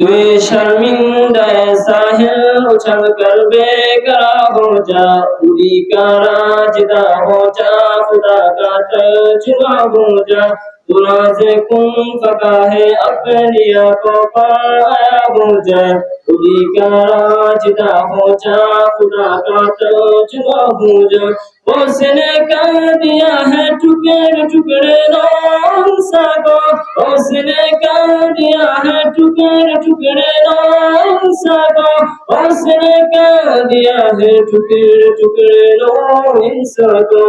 فوانی شرمندہ ساحل اچھل کر بے گرا ہو جا پوری کا راجدہ ہو جا، خدا کا ترجمہ ہو جا تو ناز کن فکا ہے اپنیا کو آیا ہو جا پوری کا راجدہ ہو جا خدا کا ترجمہ ہو جا اس نے کر دیا ہے ٹکڑے ٹکڑے نام سا کو اس نے کر دیا ہے ٹکڑے ٹکڑے نام سا کو اس نے کر دیا ہے ٹکڑے ٹکڑے نام انسا کو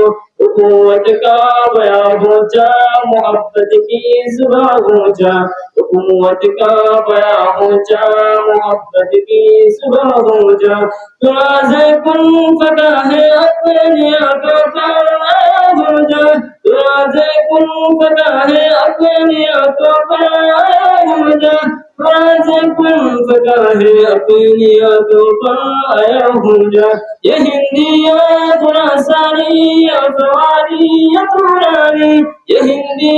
حکومت کا بیا ہو جا محبت کی صبح ہو جا حکومت کا بیا ہو جا محبت کی صبح ہو جا راز کن فتا ہے اپنے آقا کا ہو جا راز کن فتا ہے اپنے آقا کا ہو جا راز کن فتا ہے اپنے آقا کا آیا ہو جا یہ ہندیا خراسانی হিন্দি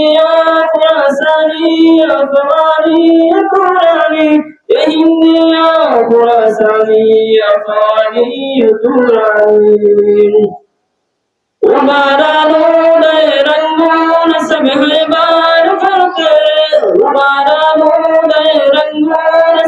সানি আফগানি কোরআনি হিন্দি সানি আফগানি কোরআনি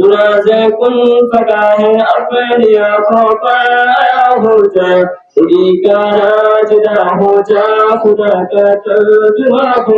جا تو مرغ حرم اڑنے سے پہلے پایا ہو جا تراز کن پکا ہے اپنی آنکھوں پر آیا ہو جا خودی کا راجدہ ہو جا خدا کا ترجمہ ہو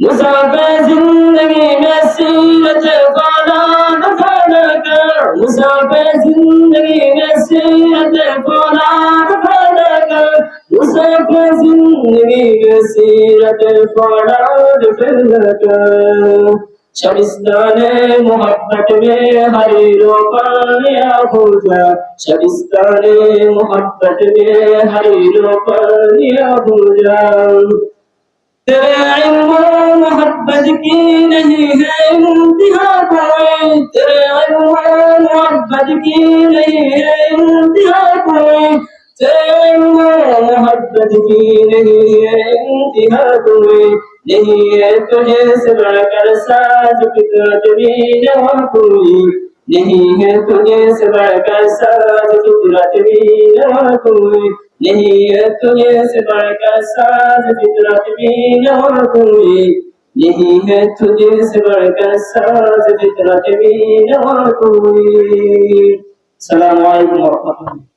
مسافر زندگی میں سیرت فولاد پھیلا کر۔ مسافر زندگی میں سیرت فولاد پھیلا کر۔ مسافر زندگی میں سیرت فولاد پھیلا کر۔ شبستان محبت میں ہری رو پانیا ہو جا۔ شبستان محبت میں ہری رو پانیا ہو جا۔ تیرے علم و محبت کی نہیں ہے انتہا کوئی تیرے علم و محبت کی نہیں ہے انتہا کوئی تیرے علم و محبت کی نہیں ہے انتہا کوئی نہیں ہے تجھے سے بڑھ کر ساز فطرت بھی نہ کوئی نہیں ہے تجھے سے بڑھ کر ساز فطرت بھی نہ کوئی نہیں ہے تجھے سے بڑھ کر ساز فطرت بھی نہ کوئی نہیں ہے تجھے سے بڑھ کر ساز فطرت بھی نہ کوئی السلام علیکم ورحمۃ اللہ